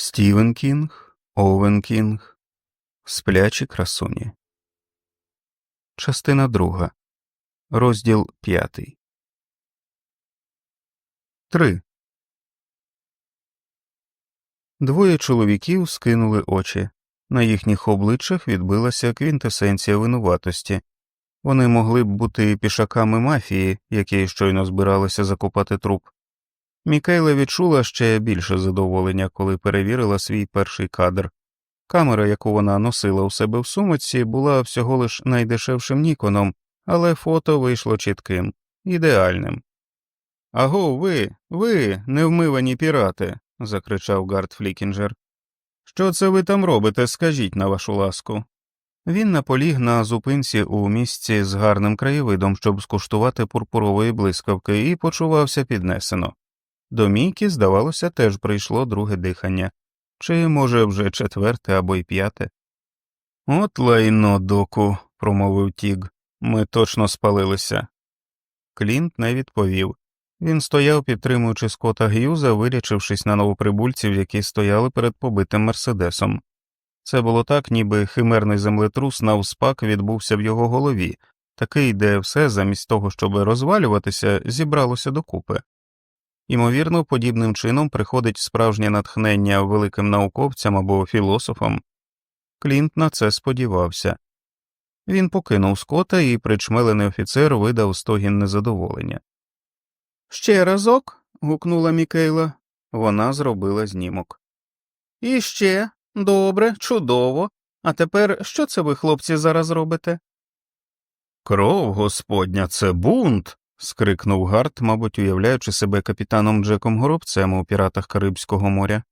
Стівен Кінг, Овен Кінг, Сплячі красуні. Частина друга. Розділ п'ятий. Три. Двоє чоловіків скинули очі. На їхніх обличчях відбилася квінтесенція винуватості. Вони могли б бути пішаками мафії, які щойно збиралися закопати труп. Мікейла відчула ще більше задоволення, коли перевірила свій перший кадр. Камера, яку вона носила у себе в сумочці, була всього лиш найдешевшим ніконом, але фото вийшло чітким, ідеальним. Аго, ви, ви, невмивані пірати. закричав Гард Флікінджер. Що це ви там робите, скажіть на вашу ласку. Він наполіг на зупинці у місці з гарним краєвидом, щоб скуштувати пурпурової блискавки, і почувався піднесено. До Мійки, здавалося, теж прийшло друге дихання, чи, може, вже четверте або й п'яте. От лайно, доку, промовив Тіг, ми точно спалилися. Клінт не відповів. Він стояв, підтримуючи скота Г'юза, вирячившись на новоприбульців, які стояли перед побитим мерседесом. Це було так, ніби химерний землетрус навспак відбувся в його голові, такий, де все, замість того, щоб розвалюватися, зібралося докупи. Ймовірно, подібним чином приходить справжнє натхнення великим науковцям або філософам. Клінт на це сподівався. Він покинув скота, і причмелений офіцер видав стогін незадоволення. Ще разок. гукнула Мікейла. Вона зробила знімок. І ще добре, чудово. А тепер що це ви, хлопці, зараз робите? Кров господня, це бунт. Скрикнув Гарт, мабуть, уявляючи себе капітаном Джеком Горобцем у піратах Карибського моря.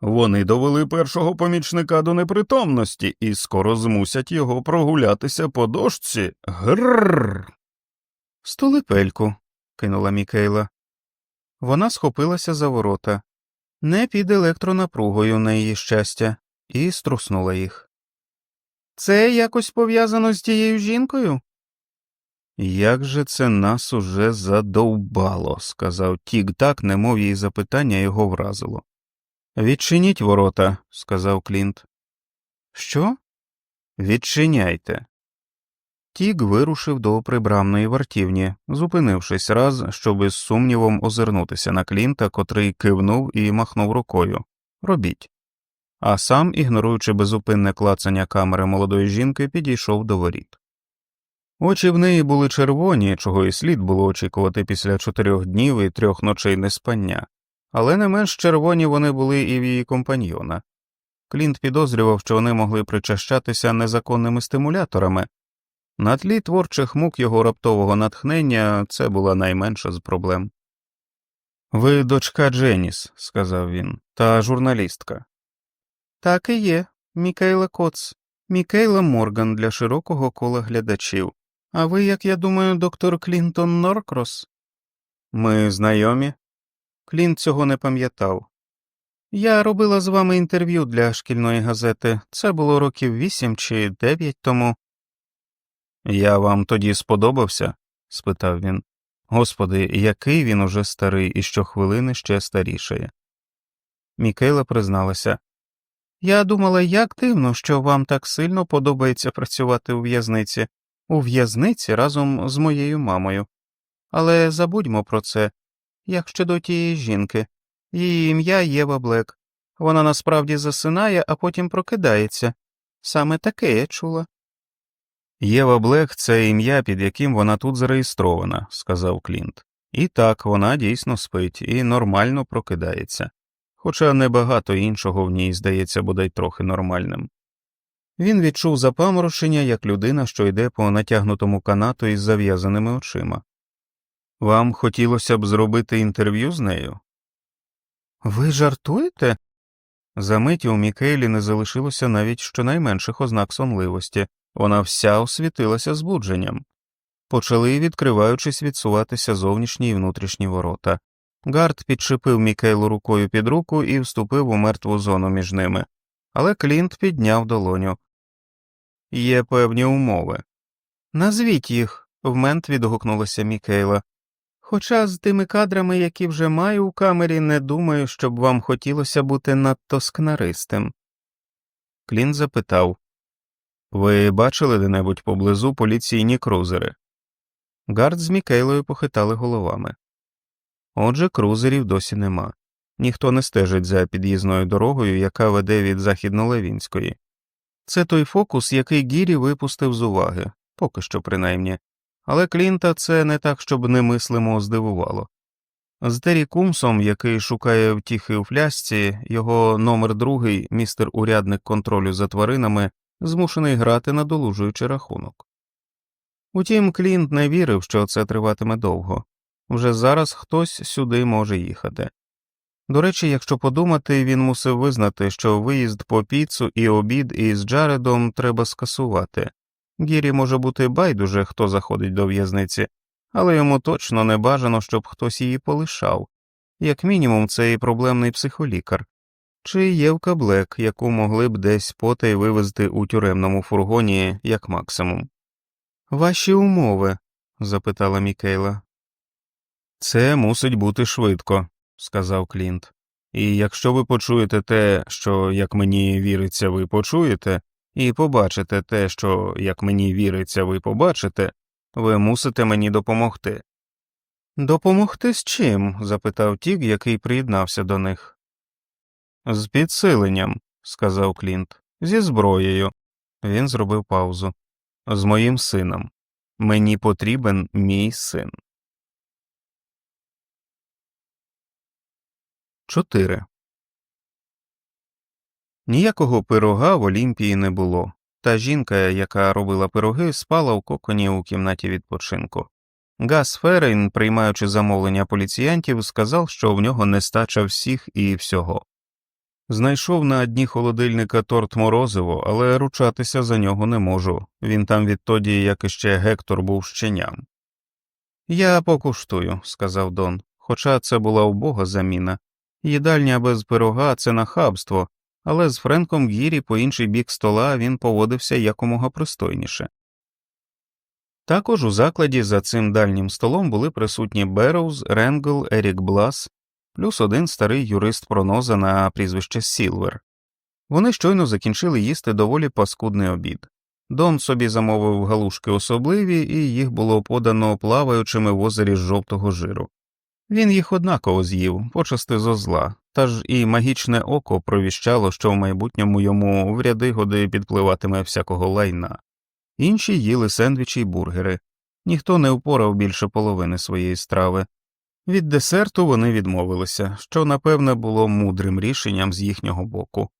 Вони довели першого помічника до непритомності і скоро змусять його прогулятися по дошці. Грррр. Столипельку, кинула Мікейла. Вона схопилася за ворота, не під електронапругою на її щастя, і струснула їх. Це якось пов'язано з тією жінкою? Як же це нас уже задовбало, сказав Тік так, немов її запитання його вразило. Відчиніть ворота, сказав Клінт. Що? Відчиняйте. Тік вирушив до прибрамної вартівні, зупинившись раз, щоб із сумнівом озирнутися на Клінта, котрий кивнув і махнув рукою Робіть. А сам, ігноруючи безупинне клацання камери молодої жінки, підійшов до воріт. Очі в неї були червоні, чого і слід було очікувати після чотирьох днів і трьох ночей неспання, але не менш червоні вони були і в її компаньйона. Клінт підозрював, що вони могли причащатися незаконними стимуляторами. На тлі творчих мук його раптового натхнення це була найменша з проблем. Ви дочка Дженіс, сказав він, та журналістка. Так і є, Мікейла Коц, Мікейла Морган для широкого кола глядачів. А ви, як я думаю, доктор Клінтон Норкрос? Ми знайомі? Клінт цього не пам'ятав. Я робила з вами інтерв'ю для шкільної газети. Це було років вісім чи дев'ять тому. Я вам тоді сподобався? спитав він. Господи, який він уже старий і щохвилини ще старішає. Мікейла призналася Я думала, як дивно, що вам так сильно подобається працювати у в'язниці, у в'язниці разом з моєю мамою. Але забудьмо про це як щодо тієї жінки, її ім'я Єва Блек. Вона насправді засинає, а потім прокидається. Саме таке я чула. Єва Блек це ім'я, під яким вона тут зареєстрована, сказав Клінт. І так, вона дійсно спить і нормально прокидається, хоча небагато іншого в ній здається бодай трохи нормальним. Він відчув запаморочення, як людина, що йде по натягнутому канату із зав'язаними очима. Вам хотілося б зробити інтерв'ю з нею? Ви жартуєте? За миті у Мікейлі не залишилося навіть щонайменших ознак сонливості, вона вся освітилася збудженням. Почали, відкриваючись, відсуватися зовнішні і внутрішні ворота. Гард підшипив Мікейлу рукою під руку і вступив у мертву зону між ними, але Клінт підняв долоню. Є певні умови. Назвіть їх, вмент відгукнулася Мікейла. Хоча з тими кадрами, які вже маю у камері, не думаю, щоб вам хотілося бути надто скнаристим. Клін запитав Ви бачили де-небудь поблизу поліційні крузери? Гард з Мікейлою похитали головами. Отже, крузерів досі нема. Ніхто не стежить за під'їзною дорогою, яка веде від західнолевінської. Це той фокус, який Гірі випустив з уваги, поки що принаймні, але Клінта це не так, щоб немислимо здивувало. З Террі Кумсом, який шукає втіхи у флясці, його номер другий, містер урядник контролю за тваринами, змушений грати на долужуючий рахунок. Утім, Клінт не вірив, що це триватиме довго вже зараз хтось сюди може їхати. До речі, якщо подумати, він мусив визнати, що виїзд по піцу і обід із Джаредом треба скасувати. Гірі може бути байдуже, хто заходить до в'язниці, але йому точно не бажано, щоб хтось її полишав, як мінімум, це і проблемний психолікар, чи Євка Блек, яку могли б десь потай вивезти у тюремному фургоні як максимум. Ваші умови? запитала Мікейла. Це мусить бути швидко, сказав Клінт. І якщо ви почуєте те, що, як мені віриться, ви почуєте, і побачите те, що, як мені віриться, ви побачите, ви мусите мені допомогти. Допомогти з чим? запитав Тік, який приєднався до них. З підсиленням, сказав Клінт, зі зброєю. Він зробив паузу. З моїм сином. Мені потрібен мій син. 4. Ніякого пирога в Олімпії не було. Та жінка, яка робила пироги, спала у коконі у кімнаті відпочинку. Гас Ферейн, приймаючи замовлення поліціянтів, сказав, що в нього нестача всіх і всього. Знайшов на дні холодильника торт морозиво, але ручатися за нього не можу. Він там відтоді, як іще Гектор був щеням. Я покуштую, сказав Дон, хоча це була убога заміна. Їдальня без пирога це нахабство, але з Френком Гірі по інший бік стола він поводився якомога пристойніше. Також у закладі за цим дальнім столом були присутні Берроуз, Ренгл, Ерік Блас, плюс один старий юрист проноза на прізвище Сілвер. Вони щойно закінчили їсти доволі паскудний обід. Дон собі замовив галушки особливі, і їх було подано плаваючими в озері жовтого жиру. Він їх однаково з'їв, почасти зо зла, та ж і магічне око провіщало, що в майбутньому йому в ряди годи підпливатиме всякого лайна. Інші їли сендвічі й бургери, ніхто не впорав більше половини своєї страви. Від десерту вони відмовилися, що, напевне, було мудрим рішенням з їхнього боку.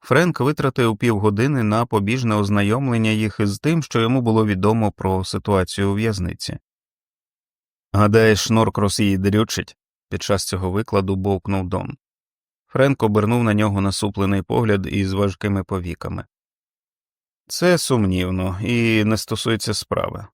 Френк витратив півгодини на побіжне ознайомлення їх із тим, що йому було відомо про ситуацію у в'язниці. Гадаєш, Норкрос її дрючить? під час цього викладу бовкнув Дон. Френк обернув на нього насуплений погляд із важкими повіками. Це сумнівно і не стосується справи.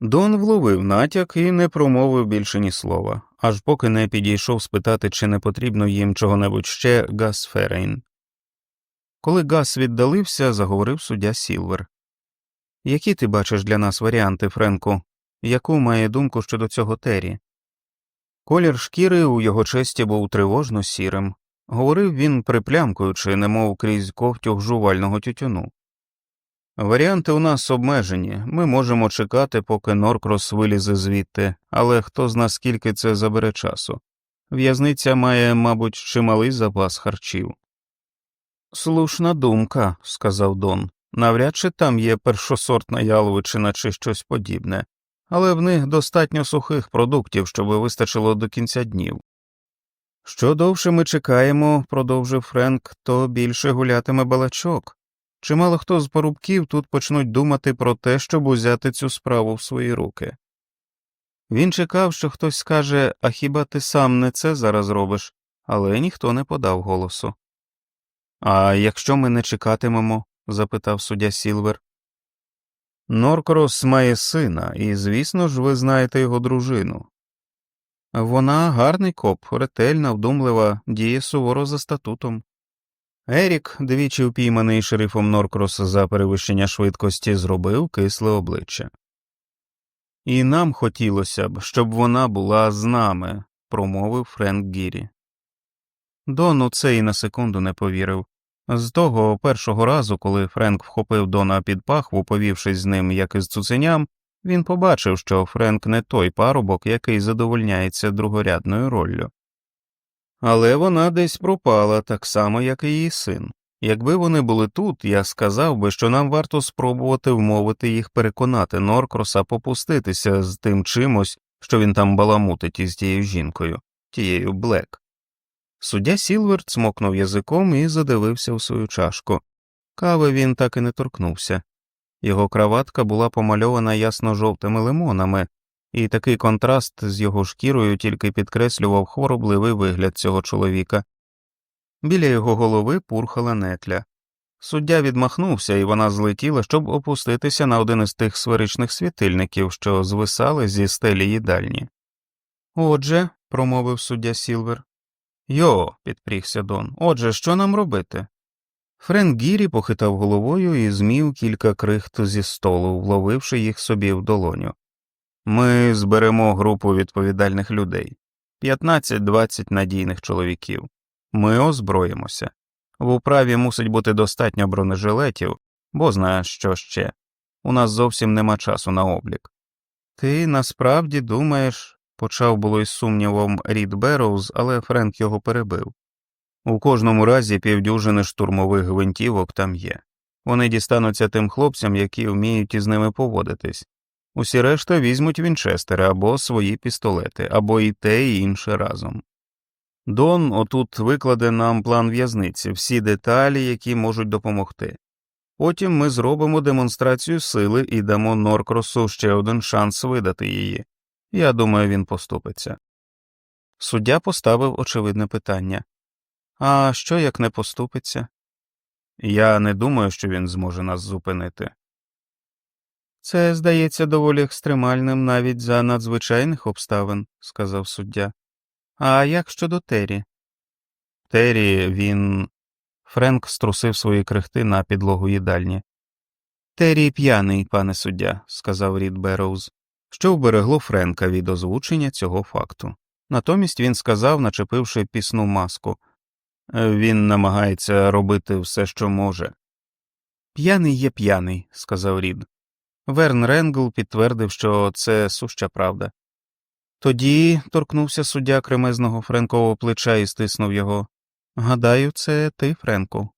Дон вловив натяк і не промовив більше ні слова, аж поки не підійшов спитати, чи не потрібно їм чого-небудь ще Гас Ферейн. Коли Гас віддалився, заговорив суддя Сілвер. Які ти бачиш для нас варіанти, Френку? Яку має думку щодо цього Террі? Колір шкіри у його честі був тривожно сірим. Говорив він приплямкуючи, немов крізь ковтюг жувального тютюну. Варіанти у нас обмежені, ми можемо чекати, поки Норкрос вилізе звідти, але хто зна скільки це забере часу. В'язниця має, мабуть, чималий запас харчів. Слушна думка, сказав Дон. Навряд чи там є першосортна яловичина чи щось подібне, але в них достатньо сухих продуктів, щоб вистачило до кінця днів. Що довше ми чекаємо, продовжив Френк, то більше гулятиме балачок. Чимало хто з порубків тут почнуть думати про те, щоб узяти цю справу в свої руки. Він чекав, що хтось скаже А хіба ти сам не це зараз робиш, але ніхто не подав голосу. А якщо ми не чекатимемо? запитав суддя Сілвер. Норкрос має сина, і, звісно ж, ви знаєте його дружину. Вона гарний коп, ретельна, вдумлива, діє суворо за статутом. Ерік, двічі упійманий шерифом Норкрос за перевищення швидкості, зробив кисле обличчя. І нам хотілося б, щоб вона була з нами, промовив Френк Гірі. Дон у це і на секунду не повірив. З того першого разу, коли Френк вхопив Дона під пахву, повівшись з ним як із цуценям, він побачив, що Френк не той парубок, який задовольняється другорядною роллю. Але вона десь пропала так само, як і її син. Якби вони були тут, я сказав би, що нам варто спробувати вмовити їх переконати Норкроса попуститися з тим чимось, що він там баламутить із тією жінкою, тією Блек. Суддя Сілвер цмокнув язиком і задивився у свою чашку. Кави він так і не торкнувся. Його краватка була помальована ясно жовтими лимонами, і такий контраст з його шкірою тільки підкреслював хворобливий вигляд цього чоловіка. Біля його голови пурхала нетля. Суддя відмахнувся, і вона злетіла, щоб опуститися на один із тих сферичних світильників, що звисали зі стелі їдальні. Отже, промовив суддя Сілвер. Йо, підпрігся Дон. Отже, що нам робити? Френк Гірі похитав головою і змів кілька крихт зі столу, вловивши їх собі в долоню. Ми зберемо групу відповідальних людей 15-20 надійних чоловіків. Ми озброїмося. В управі мусить бути достатньо бронежилетів, бо знаєш, що ще. У нас зовсім нема часу на облік. Ти насправді думаєш, почав було із сумнівом Рід Берроуз, але Френк його перебив. У кожному разі півдюжини штурмових гвинтівок там є. Вони дістануться тим хлопцям, які вміють із ними поводитись. Усі решта візьмуть вінчестери або свої пістолети, або і те, і інше разом. Дон отут викладе нам план в'язниці, всі деталі, які можуть допомогти. Потім ми зробимо демонстрацію сили і дамо Норкросу ще один шанс видати її. Я думаю, він поступиться. Суддя поставив очевидне питання А що як не поступиться? Я не думаю, що він зможе нас зупинити. Це здається доволі екстремальним навіть за надзвичайних обставин, сказав суддя. А як щодо Террі? Террі, він. Френк струсив свої крихти на підлогу їдальні. Террі п'яний, пане суддя, сказав Рід Берроуз, що вберегло Френка від озвучення цього факту. Натомість він сказав, начепивши пісну маску він намагається робити все, що може. П'яний є п'яний, сказав Рід. Верн Ренгл підтвердив, що це суща правда. Тоді торкнувся суддя кремезного Френкового плеча і стиснув його. Гадаю, це ти, Френку.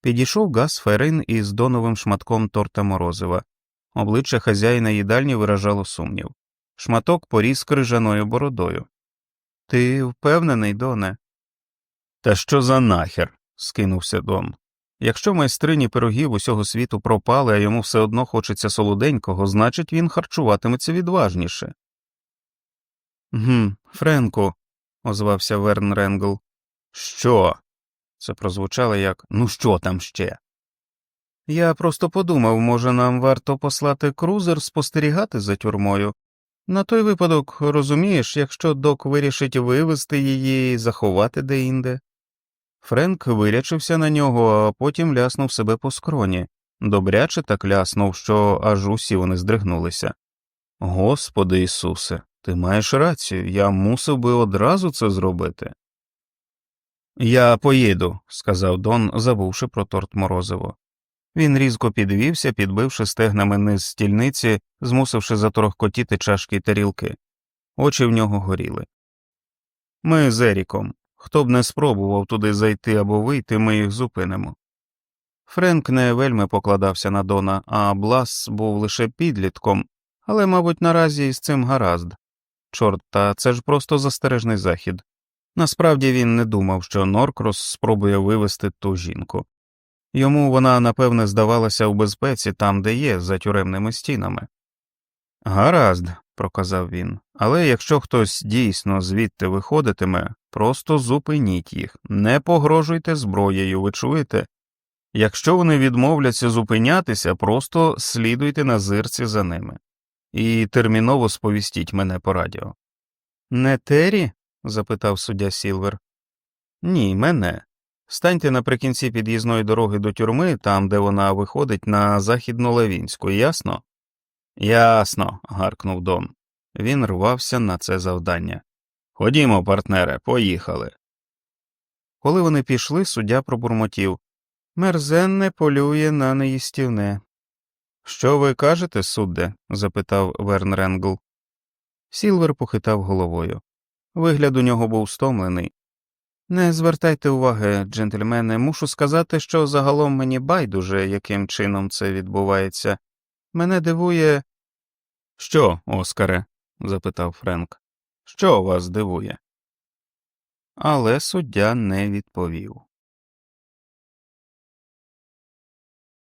Підійшов Гас Ферин із доновим шматком торта морозива. Обличчя хазяїна їдальні виражало сумнів. Шматок поріс крижаною бородою. Ти впевнений, Доне? Та що за нахер? скинувся Дон. Якщо майстрині пирогів усього світу пропали, а йому все одно хочеться солоденького, значить він харчуватиметься відважніше. Гм, Френку, озвався Верн Ренгл. Що? Це прозвучало як ну що там ще? Я просто подумав, може, нам варто послати крузер спостерігати за тюрмою. На той випадок, розумієш, якщо док вирішить вивезти її і заховати деінде. Френк вирячився на нього, а потім ляснув себе по скроні, добряче так ляснув, що аж усі вони здригнулися. Господи Ісусе, ти маєш рацію, я мусив би одразу це зробити. Я поїду, сказав Дон, забувши про торт морозиво. Він різко підвівся, підбивши стегнами низ стільниці, змусивши заторохкотіти чашки й тарілки. Очі в нього горіли. Ми з Еріком. Хто б не спробував туди зайти або вийти, ми їх зупинимо. Френк не вельми покладався на Дона, а Блас був лише підлітком, але, мабуть, наразі із цим гаразд. Чорт, та це ж просто застережний захід. Насправді він не думав, що Норкрос спробує вивести ту жінку. Йому вона, напевне, здавалася у безпеці там, де є, за тюремними стінами. Гаразд, проказав він, але якщо хтось дійсно звідти виходитиме, просто зупиніть їх, не погрожуйте зброєю, ви чуєте? Якщо вони відмовляться зупинятися, просто слідуйте на зирці за ними і терміново сповістіть мене по радіо. Не Террі? запитав суддя Сілвер. Ні, мене. Станьте наприкінці під'їзної дороги до тюрми, там, де вона виходить на західну Левінську, ясно? Ясно. гаркнув Дон. Він рвався на це завдання. Ходімо, партнере, поїхали. Коли вони пішли, суддя пробурмотів Мерзенне полює на неїстівне. Що ви кажете, судде? запитав Верн Ренгл. Сілвер похитав головою. Вигляд у нього був стомлений. Не звертайте уваги, джентльмени, мушу сказати, що загалом мені байдуже, яким чином це відбувається. Мене дивує. Що, Оскаре? запитав Френк. Що вас дивує? Але суддя не відповів.